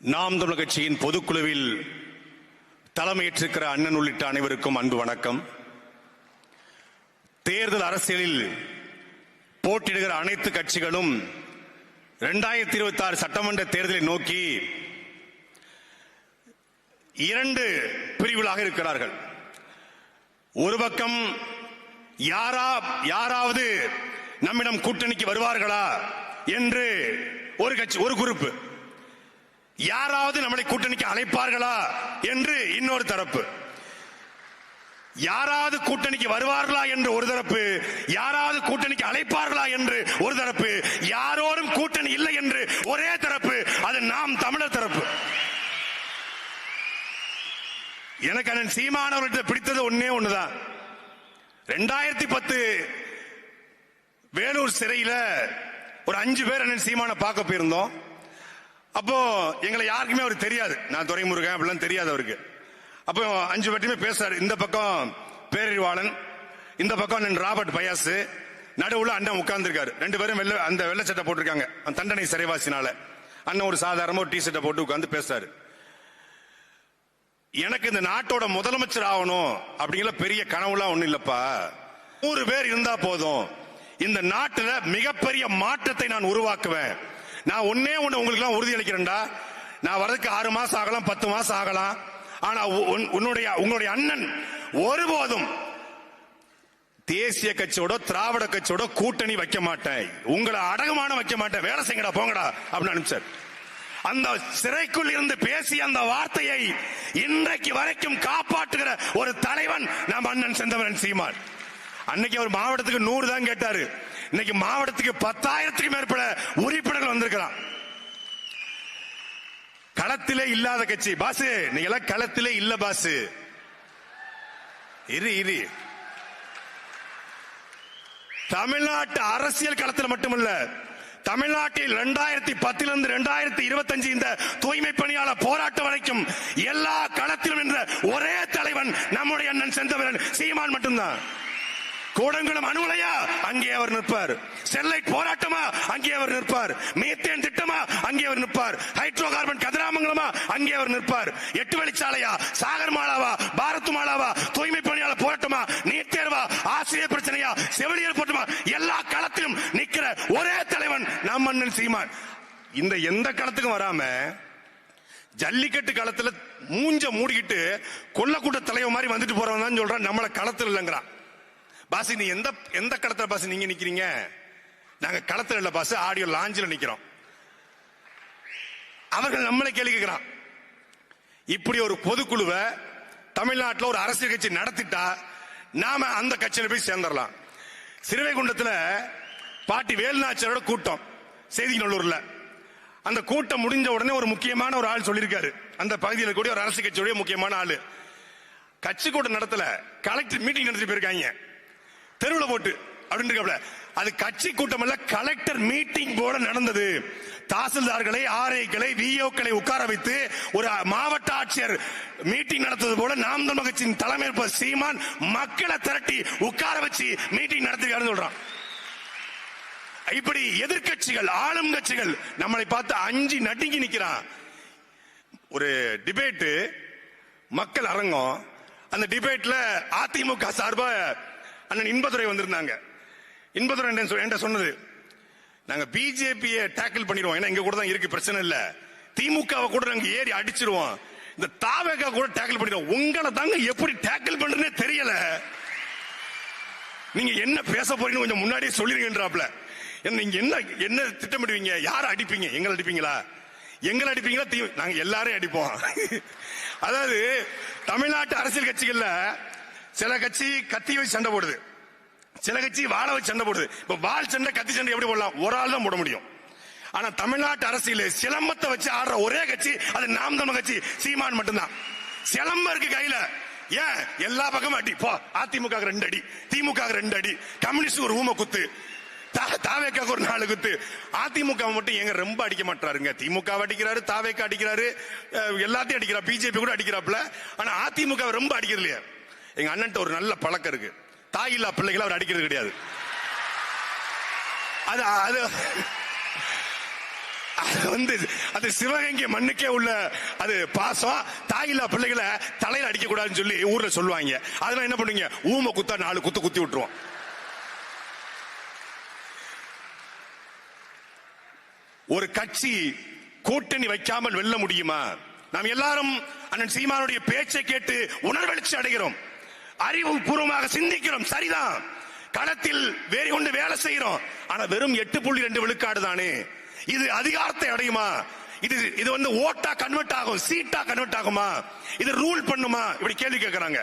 நாம் தமிழ் கட்சியின் பொதுக்குழுவில் தலைமையேற்றிருக்கிற அண்ணன் உள்ளிட்ட அனைவருக்கும் அன்பு வணக்கம். தேர்தல் அரசியலில் போட்டியிடுகிற அனைத்து கட்சிகளும் இரண்டாயிரத்தி இருபத்தி ஆறு சட்டமன்ற தேர்தலை நோக்கி இரண்டு பிரிவுகளாக இருக்கிறார்கள். ஒரு பக்கம் யாரா யாராவது நம்மிடம் கூட்டணிக்கு வருவார்களா என்று ஒரு கட்சி ஒரு குரூப் யாராவது நம்மளை கூட்டணிக்கு அழைப்பார்களா என்று இன்னொரு தரப்பு. யாராவது கூட்டணிக்கு வருவார்களா என்று ஒரு தரப்பு யாராவது கூட்டணிக்கு அழைப்பார்களா என்று ஒரு தரப்பு யாரோரும் கூட்டணி இல்லை என்று ஒரே தரப்பு அது நாம் தமிழர் தரப்பு. எனக்கு அண்ணன் சீமானவர்கிட்ட பிடித்தது ஒன்னே ஒண்ணுதான். ரெண்டாயிரத்தி பத்து வேலூர் சிறையில ஒரு அஞ்சு பேர் அண்ணன் சீமான பார்க்க போயிருந்தோம். அப்போ எங்களை யாருக்குமே அவர் தெரியாது. நான் துரைமுருகன் அப்படிலாம் தெரியாது அவருக்கு. அப்போ அஞ்சு பேர்ட்டுமே பேசுறாரு. இந்த பக்கம் பேரறிவாளன் இந்த பக்கம் ராபர்ட் பயாசு நடுவுல அண்ணன் உட்கார்ந்துருக்காரு. ரெண்டு பேரும் வெள்ள அந்த வெள்ளை சட்டை போட்டிருக்காங்க. தண்டனை சிறைவாசினால. அண்ணன் ஒரு சாதாரணமா ஒரு டி ஷர்ட்டை போட்டு உட்காந்து பேசுறாரு. எனக்கு இந்த நாட்டோட முதலமைச்சர் ஆகணும் அப்படிங்கிற பெரிய கனவுலாம் ஒண்ணும் இல்லப்பா. நூறு பேர் இருந்தா போதும். இந்த நாட்டுல மிகப்பெரிய மாற்றத்தை நான் உருவாக்குவேன். நான் ஒன்னே ஒண்ணு உங்களுக்கு எல்லாம் உறுதி அளிக்கிறேன்டா நான் வரதுக்கு ஆறு மாசம் ஆகலாம் பத்து மாசம் ஆகலாம். ஆனா உன்- உன்னுடைய உங்களுடைய அண்ணன் ஒருபோதும் தேசிய கட்சியோட திராவிட கட்சியோட கூட்டணி வைக்க மாட்டேன். உங்களை அடகுமான வைக்க மாட்டேன். வேலை செய்யடா போங்கடா அப்படின்னு அனுப்பிச்சார். அந்த சிறைக்குள் இருந்து பேசிய அந்த வார்த்தையை இன்றைக்கு வரைக்கும் காப்பாற்றுகிற ஒரு தலைவன் நம் அண்ணன் செந்தவரன் சீமான். அன்னைக்கு அவர் மாவட்டத்துக்கு நூறு தான் கேட்டாரு. இன்னைக்கு மாவட்டத்துக்கு பத்தாயிரத்துக்கு மேற்பட்ட உறுப்பினர்கள் வந்திருக்கிறான். களத்திலே இல்லாத கட்சி. பாசு நீங்க எல்லாம் களத்திலே இல்ல பாசு. இரு இரு. தமிழ்நாட்டு அரசியல் களத்தில் மட்டுமல்ல தமிழ்நாட்டில் இரண்டாயிரத்தி பத்திலிருந்து இரண்டாயிரத்தி இருபத்தஞ்சு இந்த தூய்மை பணியாளர் போராட்டம் வரைக்கும் எல்லா களத்திலும் என்ற ஒரே தலைவன் நம்முடைய அண்ணன் செந்தவரன் சீமான் மட்டும்தான். கூடங்குளம் அணுலையா அங்கே அவர் நிற்பார். செல்லைட் போராட்டமா? அங்கே அவர் நிற்பார். மீத்தேன் திட்டமா? அங்கே அவர் நிற்பார். ஹைட்ரோ கார்பன் கதிராமங்கலமா? அங்கே அவர் நிற்பார். எட்டு வழிச்சாலையா? சாகர் மாலாவா? பாரத் மாலாவா? தூய்மை பணியாளர் போராட்டமா? நீட் தேர்வா? ஆசிரியர் பிரச்சனையா? செவிலியர் போராட்டமா? எல்லா களத்திலும் நிக்கிற ஒரே தலைவன் நம் அண்ணன் சீமான். இந்த எந்த களத்துக்கும் வராம ஜல்லிக்கட்டு களத்துல மூஞ்ச மூடிக்கிட்டு கொல்லக்கூட்ட தலைவர் மாதிரி வந்துட்டு போறவன் தான் சொல்றான். நம்மள களத்தில் இல்லைங்கிறான். பாஸ் நீ எந்த எந்த களத்துல பாஸ் நீங்க நிக்கிறீங்க? நாங்க களத்துல இல்ல பாஸ் ஆடியோ லாஞ்சில் நிக்கிறோம். அவர்கள் நம்மளை கேள்வி கேட்கிறான். இப்படி ஒரு பொதுக்குழுவை தமிழ்நாட்டில் ஒரு அரசியல் கட்சி நடத்திட்டா நாம அந்த கட்சியில போய் சேர்ந்துடலாம் சிறுவைகுண்டத்துல பாட்டி வேலுநாச்சியரோட கூட்டம் செய்திநல்லூர்ல. அந்த கூட்டம் முடிஞ்ச உடனே ஒரு முக்கியமான ஒரு ஆள் சொல்லியிருக்காரு. அந்த பகுதியில் கூடிய ஒரு அரசு கட்சியுடைய முக்கியமான ஆளு. கட்சி கூட்டம் நடத்தல கலெக்டர் மீட்டிங் நடத்திட்டு போயிருக்காங்க. தெருவில் போட்டு அப்படின்னு இருக்காப்ல. அது கட்சி கூட்டம் அல்ல கலெக்டர் மீட்டிங் போல நடந்தது. தாசில்தார்களை ஆர்ஐக்களை விஓக்களை உட்கார வைத்து ஒரு மாவட்ட ஆட்சியர் மீட்டிங் நடத்துவது போல நாம் தமிழ் கட்சியின் தலைமை சீமான் மக்களை திரட்டி உட்கார வச்சு மீட்டிங் நடத்திருக்காருன்னு சொல்றான். இப்படி எதிர்க்கட்சிகள் ஆளும் கட்சிகள் நம்மளை பார்த்து அஞ்சு நடுங்கி நிக்கிறான். ஒரு டிபேட்டு மக்கள் அரங்கம். அந்த டிபேட்ல அதிமுக சார்பாக அண்ணன் இன்பதுரை வந்திருந்தாங்க. இன்பதுரை என்ன என்கிட்ட சொன்னது நாங்க பிஜேபியை டேக்கிள் பண்ணிடுவோம் ஏன்னா இங்க கூட தான் இருக்கு. பிரச்சனை இல்ல. திமுகவை கூட நாங்க ஏறி அடிச்சிருவோம். இந்த தாவேகா கூட டேக்கிள் பண்ணிடுவோம் உங்களை தாங்க எப்படி டேக்கிள் பண்றதுனே தெரியல. நீங்க என்ன பேச போறீங்கன்னு கொஞ்சம் முன்னாடியே சொல்லிருங்கன்றாப்ல. என்ன நீங்க என்ன என்ன திட்டமிடுவீங்க? யார அடிப்பீங்க? எங்களை அடிப்பீங்களா? எங்களை அடிப்பீங்களா? தீ நாங்க எல்லாரையும் அடிப்போம். அதாவது தமிழ்நாட்டு அரசியல் கட்சிகள்ல சில கட்சி கத்தி வச்சு சண்டை போடுது. சில கட்சி வாழை வச்சு சண்டை போடுது. இப்ப வாள் சண்டை கத்தி சண்டை எப்படி போடலாம்? ஒரு ஆள் தான் போட முடியும். ஆனா தமிழ்நாட்டு அரசியல் சிலம்பத்தை வச்சு ஆடுற ஒரே கட்சி அது நாம் தமிழ் கட்சி. சீமான் மட்டும்தான். சிலம்பம் இருக்கு கையில. ஏன்? எல்லா பக்கமும் அடி. போ அதிமுக ரெண்டு அடி. திமுக ரெண்டு அடி. கம்யூனிஸ்ட் ஒரு ஊம குத்து. தா- தாவேக்காக்கு ஒரு நாலு குத்து. அதிமுக மட்டும் எங்க ரொம்ப அடிக்க மாட்டாருங்க. திமுக அடிக்கிறாரு தாவேக்கா அடிக்கிறாரு எல்லாத்தையும் அடிக்கிறா பிஜேபி கூட அடிக்கிறாப்ல ஆனா அதிமுக ரொம்ப அடிக்கிறது இல்லையா. எங்க அண்ணன் ஒரு நல்ல பழக்கம் இருக்கு. தாயில்லா பிள்ளைகளை அவர் அடிக்கிறது கிடையாது. அது அது அது வந்து அது சிவகங்கை மண்ணுக்கே உள்ள அது பாசம். தாயில்லா பிள்ளைகளை தலையில அடிக்க கூடாதுன்னு சொல்லி ஊர்ல சொல்லுவாங்க. அதெல்லாம் என்ன பண்ணுவீங்க? ஊமை குத்தா நாலு குத்து குத்தி விட்டுருவோம். ஒரு கட்சி கூட்டணி வைக்காமல் வெல்ல முடியுமா? நாம் எல்லாரும் அண்ணன் சீமானுடைய பேச்சை கேட்டு உணர்வெழுச்சி அடைகிறோம். அறிவு பூர்வமாக சிந்திக்கிறோம். சரிதான். களத்தில் வேறு கொண்டு வேலை செய்கிறோம். ஆனா வெறும் எட்டு புள்ளி ரெண்டு விழுக்காடு தானே. இது அதிகாரத்தை அடையுமா? இது இது வந்து ஓட்டா கன்வெர்ட் ஆகும் சீட்டா கன்வெர்ட் ஆகுமா? இது ரூல் பண்ணுமா? இப்படி கேள்வி கேட்கறாங்க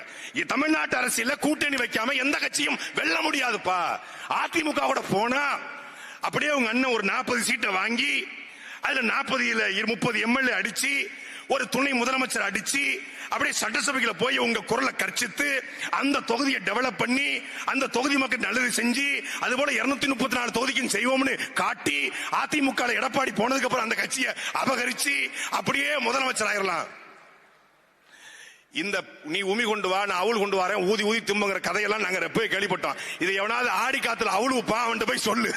தமிழ்நாட்டு அரசியல கூட்டணி வைக்காம எந்த கட்சியும் வெல்ல முடியாதுப்பா. அதிமுக கூட போனா அப்படியே உங்க அண்ணன் ஒரு நாற்பது சீட்டை வாங்கி அதுல நாற்பதுல முப்பது எம்எல்ஏ அடிச்சு ஒரு துணை முதலமைச்சர் அடிச்சு அப்படியே சட்டசபைக்குள்ள போய் உங்க குரலை கர்ச்சித்து அந்த தொகுதியை டெவலப் பண்ணி அந்த தொகுதி மக்கள் நல்லது செஞ்சு அது போல இருநூத்தி முப்பத்தி நாலு தொகுதிக்கும் செய்வோம்னு காட்டி அதிமுக எடப்பாடி போனதுக்கு அப்புறம் அந்த கட்சியை அபகரிச்சு அப்படியே முதலமைச்சர் ஆயிரலாம். இந்த நீ உமி கொண்டு வா நான் அவள் கொண்டு வரேன் ஊதி ஊதி தும்புங்கிற கதையெல்லாம் நாங்க போய் கேள்விப்பட்டோம். இதை எவனாவது ஆடி காத்துல அவளு பா போய் சொல்லு.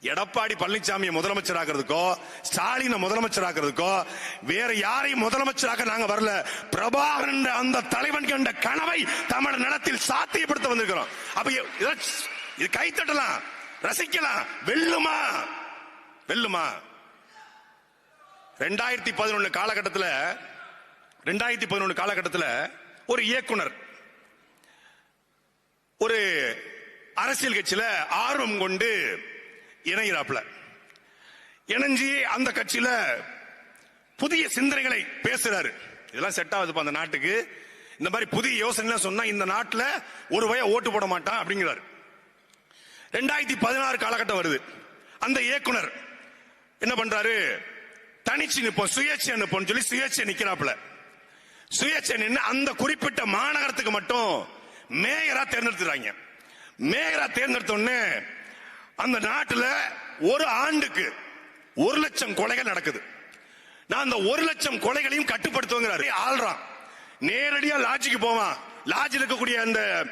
எடப்பாடி பழனிசாமியை முதலமைச்சர் ஆகிறதுக்கோ ஸ்டாலினை முதலமைச்சர் ஆகிறதுக்கோ வேற யாரையும் முதலமைச்சராக நாங்க வரல. பிரபாகரன் என்ற அந்த தலைவன் கண்ட கனவை தமிழ் நிலத்தில் சாத்தியப்படுத்த வந்திருக்கிறோம். அப்ப இது கைத்தட்டலாம் ரசிக்கலாம். வெல்லுமா? வெல்லுமா? ரெண்டாயிரத்தி பதினொன்னு காலகட்டத்தில் ரெண்டாயிரத்தி பதினொன்னு காலகட்டத்தில் ஒரு இயக்குனர் ஒரு அரசியல் கட்சியில ஆர்வம் கொண்டு இணைகிறாப்புல. இணைஞ்சி அந்த கட்சியில புதிய சிந்தனைகளை பேசுறாரு. இதெல்லாம் செட் ஆகுதுப்பா அந்த நாட்டுக்கு. இந்த மாதிரி புதிய யோசனை சொன்னா இந்த நாட்டுல ஒரு வய ஓட்டு போட மாட்டான் அப்படிங்கிறாரு. ரெண்டாயிரத்தி பதினாறு காலகட்டம் வருது. அந்த இயக்குனர் என்ன பண்றாரு? தனிச்சு நிப்போம் சுயேட்சை நிப்போம் சொல்லி சுயேட்சை நிக்கிறாப்புல. சுயேட்சை நின்று அந்த குறிப்பிட்ட மாநகரத்துக்கு மட்டும் மேயரா தேர்ந்தெடுத்துறாங்க மேயரா தேர்ந்தெடுத்த உடனே அந்த நாட்டில் ஒரு ஆண்டுக்கு ஒரு லட்சம் கொலைகள் நடக்குது. நான் அந்த ஒரு லட்சம் கொலைகளையும் கட்டுப்படுத்துவங்கிறாரு. ஆள்றான். நேரடியா லாட்ஜுக்கு போவான். லாட்ஜில் இருக்கக்கூடிய அந்த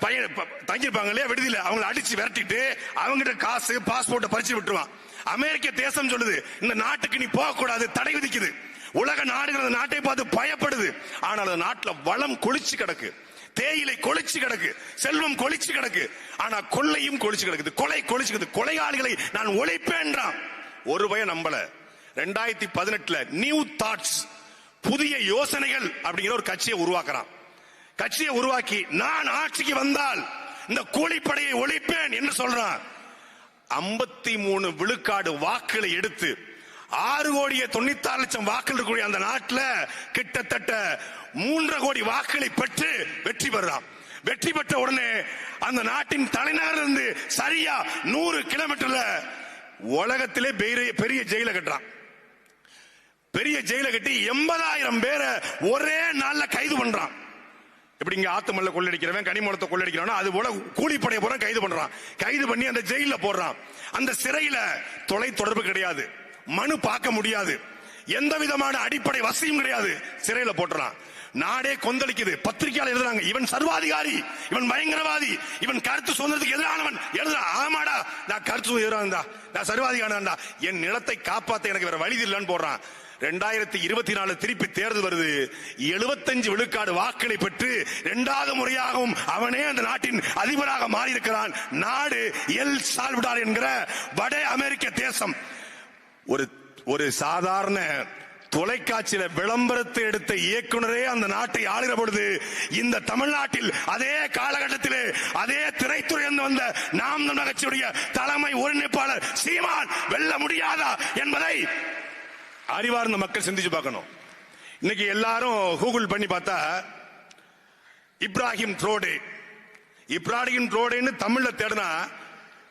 பையன் ப- தங்கியிருப்பாங்க இல்லையா விடுதியில. அவங்கள அடிச்சு விரட்டிட்டு அவங்ககிட்ட காசு பாஸ்போர்ட்டை பறிச்சு விட்டுருவான். அமெரிக்க தேசம் சொல்லுது இந்த நாட்டுக்கு நீ போகக்கூடாது தடை விதிக்குது. உலக நாடுகள் நாட்டை பார்த்து பயப்படுது. ஆனால் அந்த நாட்டுல வளம் கொளிச்சு கிடக்கு. தேயிலை கொளிச்சு கிடக்கு செல்வம் கொளிச்சு கிடக்கு. ஆனா கொள்ளையும் கொளிச்சு கிடக்குது. கொலை கொளிச்சு கிடக்கு கொலையாளிகளை நான் ஒழிப்பேன்றான். ஒரு பய நம்பல. ரெண்டாயிரத்தி பதினெட்டுல நியூ தாட்ஸ் புதிய யோசனைகள் அப்படிங்கிற ஒரு கட்சியை உருவாக்குறான். கட்சியை உருவாக்கி நான் ஆட்சிக்கு வந்தால் இந்த கூலிப்படையை ஒழிப்பேன் என்று சொல்றான். ஐம்பத்தி மூணு விழுக்காடு வாக்குகளை எடுத்து ஆறு கோடியே தொண்ணூத்தாறு லட்சம் வாக்கள் இருக்கக்கூடிய அந்த நாட்டில் கிட்டத்தட்ட மூன்றரை கோடி வாக்குகளை பெற்று வெற்றி பெறான் வெற்றி பெற்ற உடனே அந்த நாட்டின் தலைநகர் இருந்து சரியா நூறு கிலோமீட்டர்ல உலகத்திலே பெரிய பெரிய ஜெயில கட்டுறான். பெரிய ஜெயில கட்டி எண்பதாயிரம் பேரை ஒரே நாள்ல கைது பண்றான். இப்படி இங்க ஆத்துமல்ல கொள்ளடிக்கிறவன் கனிமூலத்தை கொள்ளடிக்கிறவன் அது போல கூலிப்படைய போற கைது பண்றான். கைது பண்ணி அந்த ஜெயில போடுறான். அந்த சிறையில தொலை தொடர்பு கிடையாது. மனு பார்க்க முடியாது. எந்த விதமான அடிப்படை வசதியும் கிடையாது. சிறையில போட்டுறான். நாடே கொந்தளிக்குது. பத்திரிகையாளர் எழுதுறாங்க. இவன் சர்வாதிகாரி. இவன் பயங்கரவாதி. இவன் கருத்து சுதந்திரத்துக்கு எதிரானவன். எழுதுறான் ஆமாடா நான் கருத்து எதிரானதா நான் சர்வாதிகாரன்டா என் நிலத்தை காப்பாத்த எனக்கு வேற வழி இல்லைன்னு போடுறான். ரெண்டாயிரத்தி இருபத்தி நாலு திருப்பி தேர்தல் வருது. எழுபத்தஞ்சு விழுக்காடு வாக்களை பெற்று இரண்டாவது முறையாகவும் அவனே அந்த நாட்டின் அதிபராக மாறியிருக்கிறான். நாடு எல் சால்விடார் என்கிற வட அமெரிக்க தேசம். ஒரு ஒரு சாதாரண தொலைக்காட்சியில விளம்பரத்தை எடுத்த இயக்குனரே அந்த நாட்டை ஆளுகிற பொழுது இந்த தமிழ்நாட்டில் அதே காலகட்டத்திலே அதே திரைத்துறை வந்த நாம் தமிழர் கட்சியுடைய தலைமை ஒருங்கிணைப்பாளர் சீமான் வெல்ல முடியாதா என்பதை அறிவார்ந்த மக்கள் சிந்திச்சு பார்க்கணும். இன்னைக்கு எல்லாரும் கூகுள் பண்ணி பார்த்தா இப்ராஹிம் ட்ரோடே. இப்ராஹிம் ட்ரோடேன்னு தமிழ்ல தேடினா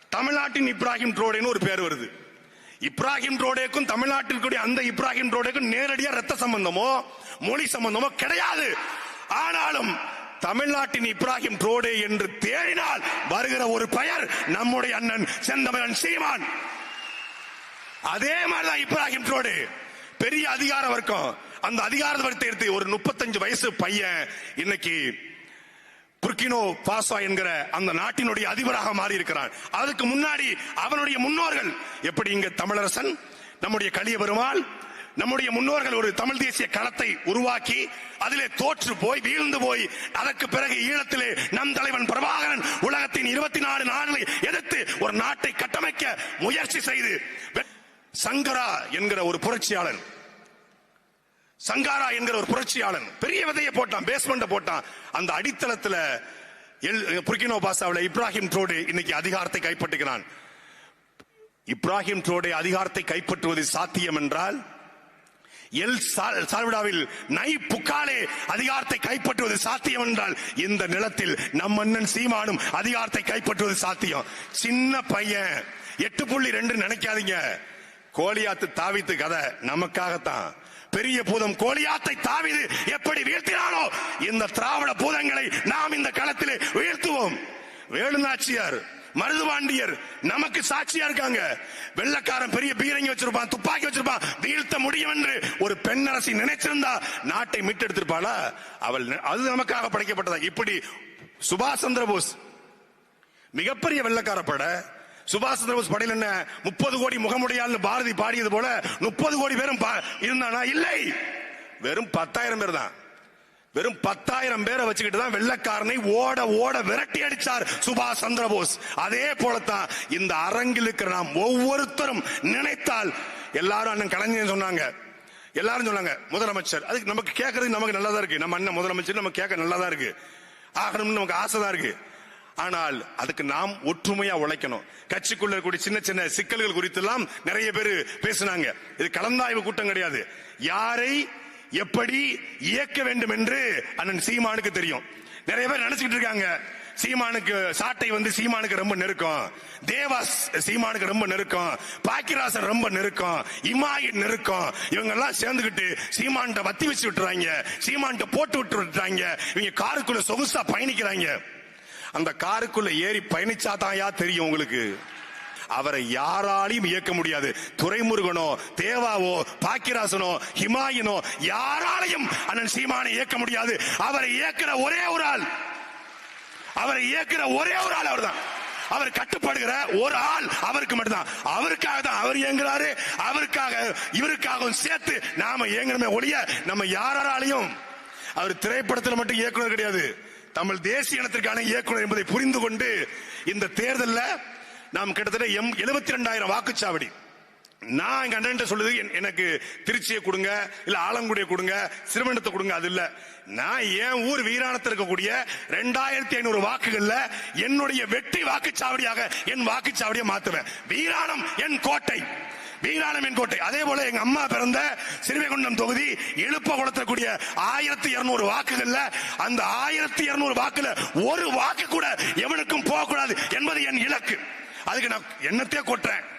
தமிழ்நாட்டின் இப்ராஹிம் ட்ரோடேன்னு ஒரு பேர் வருது. இப்ராஹிம் ரோடேக்கும் தமிழ்நாட்டில் கூடிய அந்த இப்ராஹிம் ரோடேக்கும் நேரடியா ரத்த சம்பந்தமோ மொழி சம்பந்தமோ கிடையாது. ஆனாலும் தமிழ்நாட்டின் இப்ராஹிம் ரோடே என்று தேடினால் வருகிற ஒரு பெயர் நம்முடைய அண்ணன் செந்தமிழன் சீமான். அதே மாதிரிதான் இப்ராஹிம் ரோடு. பெரிய அதிகார வர்க்கம். அந்த அதிகார வர்க்கத்தை எடுத்து ஒரு முப்பத்தஞ்சு வயசு பையன் இன்னைக்கு புர்கினோ பாசா என்கிற அந்த நாட்டினுடைய அதிபராக மாறி இருக்கிறார் அதுக்கு முன்னாடி அவனுடைய முன்னோர்கள். எப்படி இங்க தமிழரசன் நம்முடைய கலிய பெருமாள் நம்முடைய முன்னோர்கள் ஒரு தமிழ் தேசிய களத்தை உருவாக்கி அதிலே தோற்று போய் வீழ்ந்து போய் அதற்கு பிறகு ஈழத்திலே நம் தலைவன் பிரபாகரன் உலகத்தின் இருபத்தி நாலு நாடுகளை எதிர்த்து ஒரு நாட்டை கட்டமைக்க முயற்சி செய்து சங்கரா என்கிற ஒரு புரட்சியாளன் சங்காரா என்கிற ஒரு புரட்சியாளன். பெரிய விதையை போட்டான் பேஸ்மெண்ட போட்டான். அந்த அடித்தளத்துல எல் புர்கினோ பாசாவில் இப்ராஹிம் ட்ரோடே இன்னைக்கு அதிகாரத்தை கைப்பற்றுகிறான். இப்ராஹிம் ட்ரோடே அதிகாரத்தை கைப்பற்றுவது சாத்தியம் என்றால் எல் சால்விடாவில் நை புக்காலே அதிகாரத்தை கைப்பற்றுவது சாத்தியம் என்றால் இந்த நிலத்தில் நம் அண்ணன் சீமானும் அதிகாரத்தை கைப்பற்றுவது சாத்தியம். சின்ன பையன் எட்டு புள்ளி ரெண்டு நினைக்காதீங்க. கோலியாத்து தாவித்து கதை நமக்காகத்தான். பெரிய பூதம் கோலியாத்தை தாவிது எப்படி வீழ்த்தினானோ இந்த திராவிட பூதங்களை நாம் இந்த களத்திலே வீழ்த்துவோம். வேலுநாச்சியார் மருதுபாண்டியர் நமக்கு சாட்சியா இருக்காங்க. வெள்ளக்காரன் பெரிய பீரங்கி வச்சிருப்பான் துப்பாக்கி வச்சிருப்பான். வீழ்த்த முடியும் என்று ஒரு பெண்ணரசி நினைச்சிருந்தா நாட்டை மீட்டெடுத்திருப்பாளா? அவள் அது நமக்காக படைக்கப்பட்டதா? இப்படி சுபாஷ் சந்திர போஸ் மிகப்பெரிய வெள்ளக்கார படை சுபாஷ் சந்திரபோஸ் படையில் என்ன முப்பது கோடி முகமுடையால் பாரதி பாடியது போல முப்பது கோடி பேரும் பா- இருந்தானா? இல்லை. வெறும் பத்தாயிரம் பேர் தான். வெறும் பத்தாயிரம் பேரை வச்சுக்கிட்டு தான் வெள்ளக்காரனை ஓட ஓட விரட்டி அடிச்சார் சுபாஷ் சந்திரபோஸ். அதே போலத்தான் இந்த அரங்கில் இருக்கிற நாம் ஒவ்வொருத்தரும் நினைத்தால் எல்லாரும் அண்ணன் கலைஞர் சொன்னாங்க. எல்லாரும் சொன்னாங்க முதலமைச்சர். அதுக்கு நமக்கு கேட்கறதுக்கு நமக்கு நல்லா தான் இருக்கு. நம்ம அண்ணன் முதலமைச்சர் நம்ம கேட்க நல்லா தான் இருக்கு. ஆகணும்னு நமக்கு ஆசை தான் இருக்கு. ஆனால் அதுக்கு நாம் ஒற்றுமையா உழைக்கணும். கட்சிக்குள்ள இருக்கக்கூடிய சின்ன சின்ன சிக்கல்கள் குறித்து எல்லாம் நிறைய பேர் பேசினாங்க. இது கலந்தாய்வு கூட்டம் கிடையாது. யாரை எப்படி இயக்க வேண்டும் என்று அண்ணன் சீமானுக்கு தெரியும். நிறைய பேர் நினைச்சுக்கிட்டு இருக்காங்க. சீமானுக்கு சாட்டை வந்து சீமானுக்கு ரொம்ப நெருக்கம். தேவாஸ் சீமானுக்கு ரொம்ப நெருக்கம். பாக்கிராசன் ரொம்ப நெருக்கம். இமாயின் நெருக்கம். இவங்க எல்லாம் சேர்ந்துகிட்டு சீமான்கிட்ட வத்தி வச்சு விட்டுறாங்க. சீமான்கிட்ட போட்டு விட்டு விட்டுறாங்க. இவங்க காருக்குள்ள சொகுசா பயணிக்கிறாங்க. அந்த காருக்குள்ள ஏறி பயணிச்சாதாயா தெரியும் உங்களுக்கு. அவரை யாராலையும் இயக்க முடியாது. துரைமுருகனோ தேவாவோ பாக்கிராசனோ ஹிமாயினோ யாராலையும் அண்ணன் சீமானை இயக்க முடியாது. அவரை இயக்கிற ஒரே ஒரு ஆள். அவரை இயக்கிற ஒரே ஒரு ஆள் அவர்தான். அவர் கட்டுப்படுகிற ஒரு ஆள் அவருக்கு மட்டும்தான். அவருக்காக தான் அவர் இயங்குறாரு. அவருக்காக இவருக்காகவும் சேர்த்து நாம இயங்கணுமே ஒழிய நம்ம யாராலையும் அவர் திரைப்படத்தில் மட்டும் இயக்குனர் கிடையாது. தமிழ் தேசிய இனத்திற்கான இயக்குனர் என்பதை புரிந்து கொண்டு இந்த தேர்தலில் நாம் கிட்டத்தட்ட எம் எழுபத்தி ரெண்டாயிரம் வாக்குச்சாவடி. நான் எங்க அண்ணன் சொல்லுது என்- எனக்கு திருச்சியை கொடுங்க இல்ல ஆலங்குடியை கொடுங்க சிறுவனத்தை கொடுங்க அது இல்ல. நான் என் ஊர் வீராணத்தில் இருக்கக்கூடிய ரெண்டாயிரத்தி ஐநூறு வாக்குகள்ல என்னுடைய வெற்றி வாக்குச்சாவடியாக என் வாக்குச்சாவடியை மாத்துவேன். வீராணம் என் கோட்டை. வீராணமின் கோட்டை. அதே போல எங்க அம்மா பிறந்த சிறுவைகுண்டம் தொகுதி எழுப்ப குளத்தக்கூடிய ஆயிரத்தி இருநூறு வாக்குகள்ல அந்த ஆயிரத்தி இருநூறு வாக்குல ஒரு வாக்கு கூட எவனுக்கும் போகக்கூடாது என்பது என் இலக்கு. அதுக்கு நான் என்னத்தையே கொட்டுறேன்.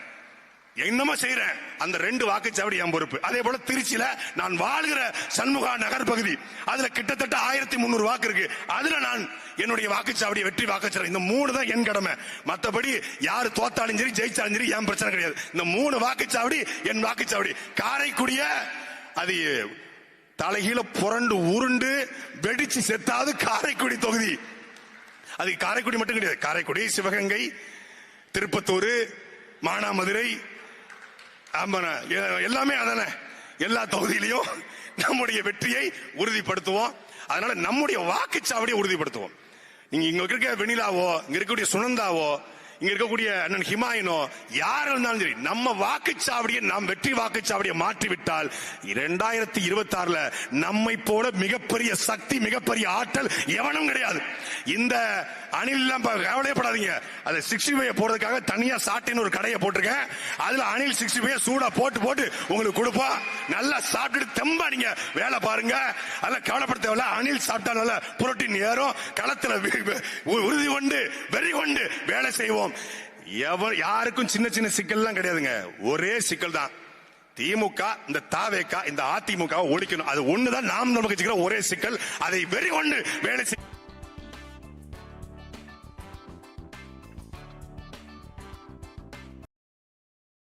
என்னமோ செய்யறேன் அந்த ரெண்டு வாக்குச்சாவடி என் பொறுப்பு. அதே போல திருச்சியில நான் வாழ்கிற சண்முகா நகர் பகுதி. அதுல கிட்டத்தட்ட ஆயிரத்தி முன்னூறு வாக்கு இருக்கு. அதுல நான் என்னுடைய வாக்குச்சாவடி வெற்றி வாக்குச்சாவடி இந்த மூணு தான் என் கடமை. மற்றபடி யாரு தோத்தாலும் சரி ஜெயிச்சாலும் சரி என் பிரச்சனை கிடையாது. இந்த மூணு வாக்குச்சாவடி என் வாக்குச்சாவடி காரைக்குடிய அது தலைகீழ புரண்டு உருண்டு வெடிச்சு செத்தாது காரைக்குடி தொகுதி. அது காரைக்குடி மட்டும் கிடையாது. காரைக்குடி சிவகங்கை திருப்பத்தூர் மானாமதுரை ஆமாண்ணா. எல்லாமே அதானே. எல்லா தொகுதியிலையும் நம்முடைய வெற்றியை உறுதிப்படுத்துவோம். அதனால நம்முடைய வாக்குச்சாவடியை உறுதிப்படுத்துவோம். நீங்க இங்க இருக்க வெணிலாவோ இங்க இருக்கக்கூடிய சுனந்தாவோ இங்க இருக்கக்கூடிய அண்ணன் ஹிமாயினோ யார் இருந்தாலும் சரி நம்ம வாக்குச்சாவடியை நாம் வெற்றி வாக்குச்சாவடியை மாற்றிவிட்டால் இரண்டாயிரத்தி இருபத்தி ஆறுல நம்மை போல மிகப்பெரிய சக்தி மிகப்பெரிய ஆற்றல் எவனும் கிடையாது. இந்த அணில் எல்லாம் கவலையப்படாதீங்க அதை சிக்ஸ்டி ஃபைவ் போறதுக்காக தனியா சாட்டின்னு ஒரு கடையை போட்டிருக்கேன். அதுல அணில் சிக்ஸ்டி ஃபைவ் சூடா போட்டு போட்டு உங்களுக்கு கொடுப்போம் நல்லா சாப்பிட்டுட்டு தெம்பா நீங்க வேலை பாருங்க. அதெல்லாம் கவலைப்பட தேவையில்ல அணில் சாப்பிட்டா நல்லா புரோட்டீன் ஏறும். களத்துல உ- உறுதி கொண்டு வெறி கொண்டு வேலை செய்வோம். எவர் யாருக்கும் சின்ன சின்ன சிக்கல்லாம் கிடையாதுங்க. ஒரே சிக்கல் தான் திமுக இந்த தாவேக்கா இந்த அதிமுக ஒழிக்கணும். அது ஒண்ணுதான். நாம் நமக்கு ஒரே சிக்கல். அதை வெறி கொண்டு வேலை செய்ய